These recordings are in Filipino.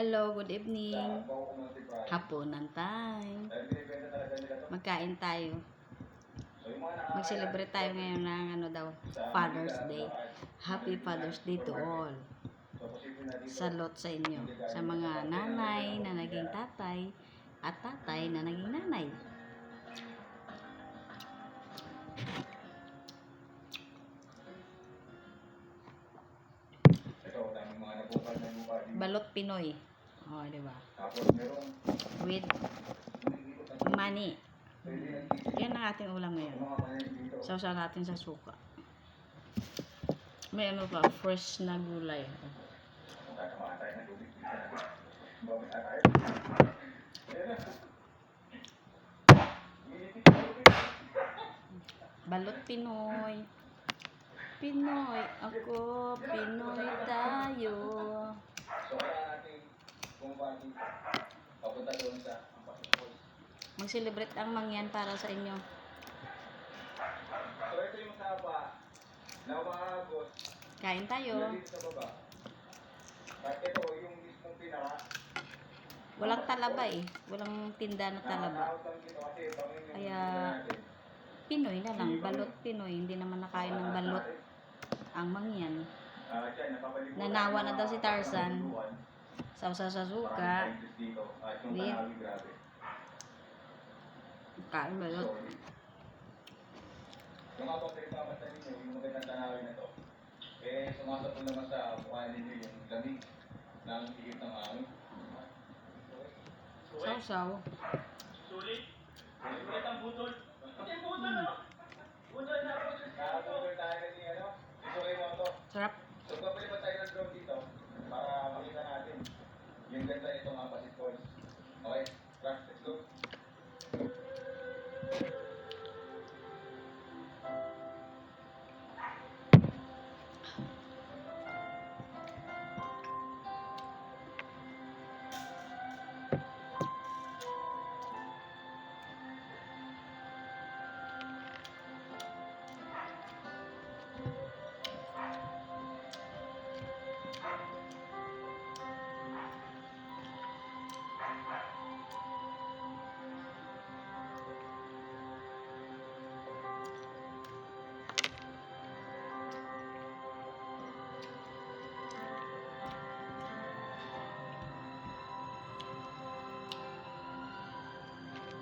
Hello, good evening. Hapunan time. Magkain tayo. Mag-celebrate tayo ngayon ng ano daw, Father's Day. Happy Father's Day to all. Salot sa inyo. Sa mga nanay na naging tatay at tatay na naging nanay. Balot Pinoy. Oh, di ba? With money. Yan ang ating ulam ngayon. Sausaw natin sa suka. May ano pa, fresh na gulay. Balot Pinoy. Pinoy ako, Pinoy tayo. Papunta doon sa Mag-celebrate ang mangyan para sa inyo. So ito yung sapa na umaagos Kain tayo. dito sa baba. At ito yung mismong pinaka. Walang talaba eh. Walang tinda na talaba. Kaya-. Pinoy na lang. Balot Pinoy. Hindi naman nakain ng balot ang mangyan. Ah, Nanawa na daw si Tarzan. Sausaw sa suka. dito. At yung pang pinagpapasta ninyo, yung magandang tanawin na to, eh, sumasapon naman sa mukha ninyo yung lamig ng higit ng hangin. Sausaw. Nakapagod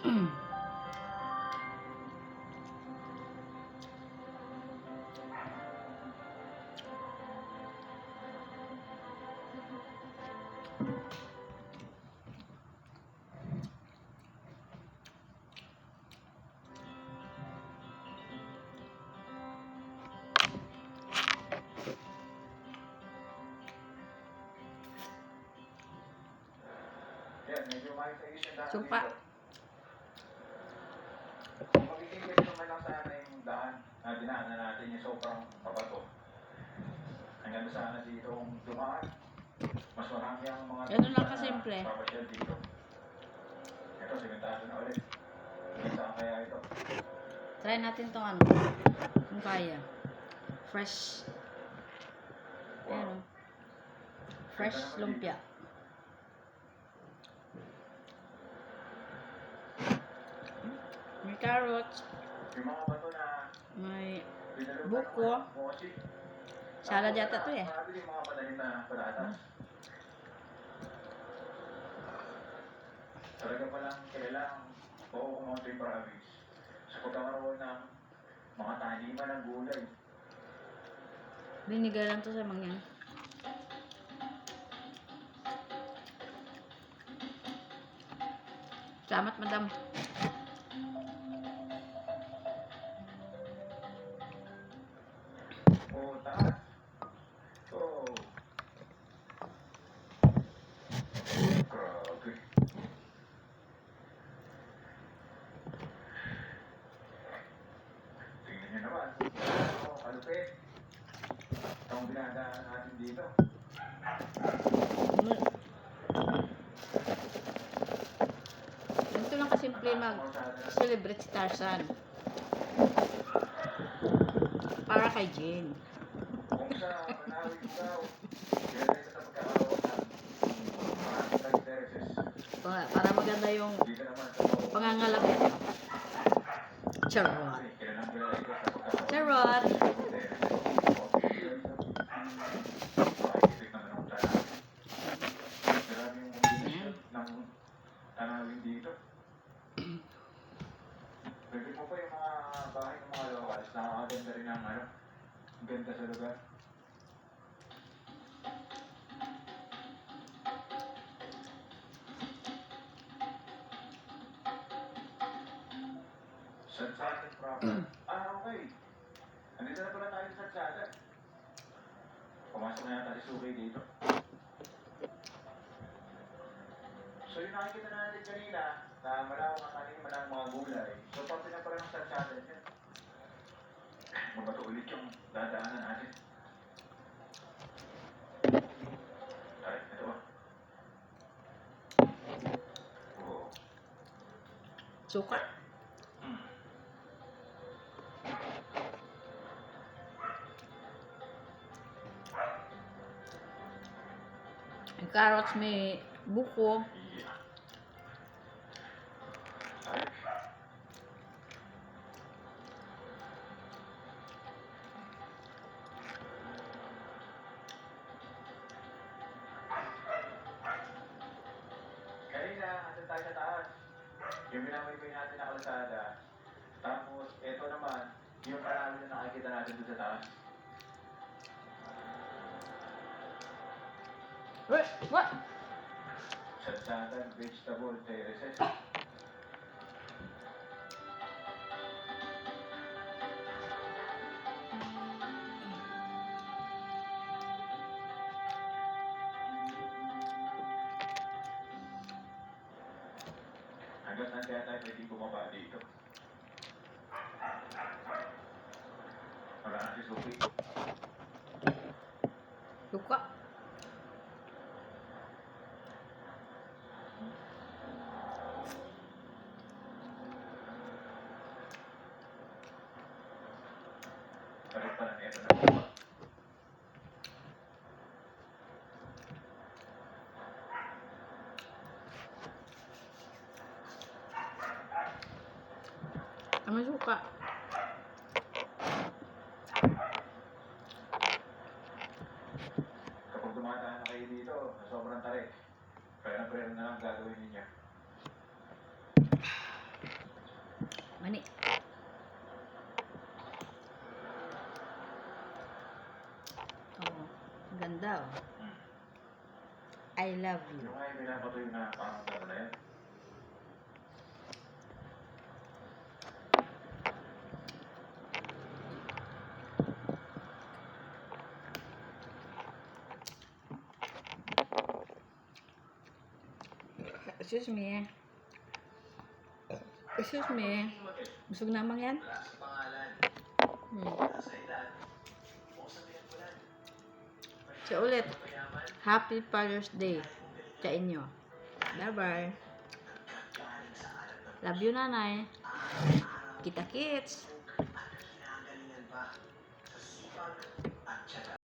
Yan, medyo maayos-ayos yung daan Sumpa. dito. Kung magiging ganito naman lang sana yung daan na dinaanan natin yung sobrang pabato. Hanggang sana dito kung dumaan. Mas marami ang mga Ganun lang kasimple. papasyal dito. Ito, simentado na ulit. Saan kaya ito? Try natin tong ano. Kung kaya. Fresh. Ayan o. Fresh lumpia. May carrots. Mga May Buko. mga salad yata to eh. Mga. Talaga palang kailangan buo Mountain Province sa pagkakaroon ng mga taniman ng gulay. Binigay lang to sa mangyan. Salamat, madam. Nyo naman. Ano, kalupit. Itong binadaan natin dito. Ganito lang kasimple mag-celebrate si Tarzan. Para kay Jane. Kung sa Manawi daw, kaya sa pagkakaroon ng Para, maganda yung pangangalap. Charot. Dito. Pwede mo pa yung mga bahay ng mga locals, nakakaganda rin ang ano, ganda sa lugar. Sunset proper. Na pala tayo sa Sunset. Pumasok na yata si Suki dito. So yung nakikita na natin kanina, na malawak ang kanina malang mga gulay. So parte na pala ng Sunset yan. Mabato ulit yung dadaanan natin. Ay, ito ba? Oo. Yung carrots may buko. Kanina, andun tayo sa taas. Yung minamaybay natin na kalsada. Tapos, eto naman, yung karami na nakikita natin doon sa taas. What? Sadsadan Vegetable Terraces. Hanggang saan kaya tayo pwede bumaba dito? Wala na si Sophie. Suka. Estamos suka. Ganda oh. I love you. Excuse me. Excuse me. Busog naman yan? So ulit, Happy Father's Day sa inyo. Bye-bye. Love you, nanay. Kita kits.